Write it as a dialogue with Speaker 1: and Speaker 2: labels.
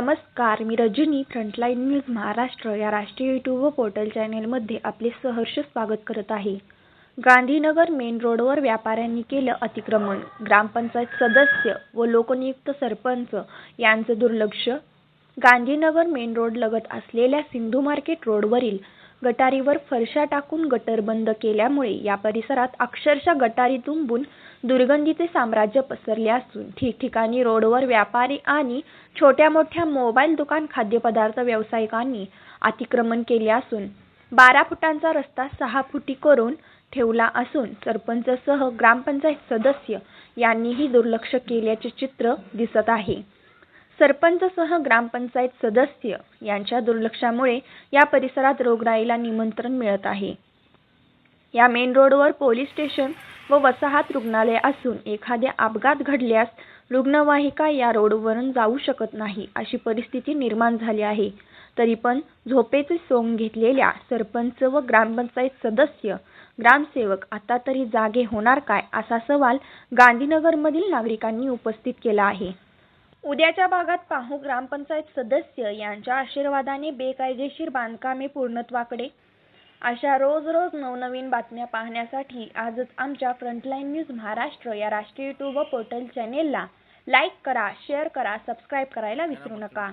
Speaker 1: नमस्कार मी Rajani frontline news Maharashtra या राष्ट्रीय यूट्यूब व पोर्टल चॅनेलमध्ये आपले सहर्ष स्वागत करत आहे. गांधीनगर मेन रोडवर व्यापाऱ्यांनी केलं अतिक्रमण. ग्रामपंचायत सदस्य व लोकनियुक्त सरपंच यांचं दुर्लक्ष. गांधीनगर मेन रोड लगत असलेल्या सिंधू मार्केट रोडवरील गटारीवर फरशा टाकून गटर बंद केल्यामुळे या परिसरात अक्षरशः गटारी तुंबून दुर्गंधीचे साम्राज्य पसरले असून ठिकठिकाणी रोडवर व्यापारी आणि छोट्या मोठ्या मोबाईल दुकान खाद्यपदार्थ व्यावसायिकांनी अतिक्रमण केले असून बारा फुटांचा रस्ता सहा फुटी करून ठेवला असून सरपंचसह ग्रामपंचायत सदस्य यांनीही दुर्लक्ष केल्याचे चित्र दिसत आहे. सरपंचसह ग्रामपंचायत सदस्य यांच्या दुर्लक्षामुळे या परिसरात रोगराईला निमंत्रण मिळत आहे. या मेन रोडवर पोलीस स्टेशन व वसाहत रुग्णालय असून एखाद्या अपघात घडल्यास रुग्णवाहिका या रोडवरून जाऊ शकत नाही अशी परिस्थिती निर्माण झाली आहे. तरी पण झोपेचे सोंग घेतलेल्या सरपंच व ग्रामपंचायत सदस्य ग्रामसेवक आता तरी जागे होणार काय असा सवाल गांधीनगरमधील नागरिकांनी उपस्थित केला आहे. उद्याच्या भागात पाहू ग्रामपंचायत सदस्य यांच्या आशीर्वादाने बेकायदेशीर बांधकामे पूर्णत्वाकडे. अशा रोज रोज नवनवीन बातम्या पाहण्यासाठी आजच आमच्या फ्रंटलाईन न्यूज महाराष्ट्र या राष्ट्रीय युट्यूब व पोर्टल चॅनेलला लाईक करा शेअर करा सबस्क्राईब करायला विसरू नका.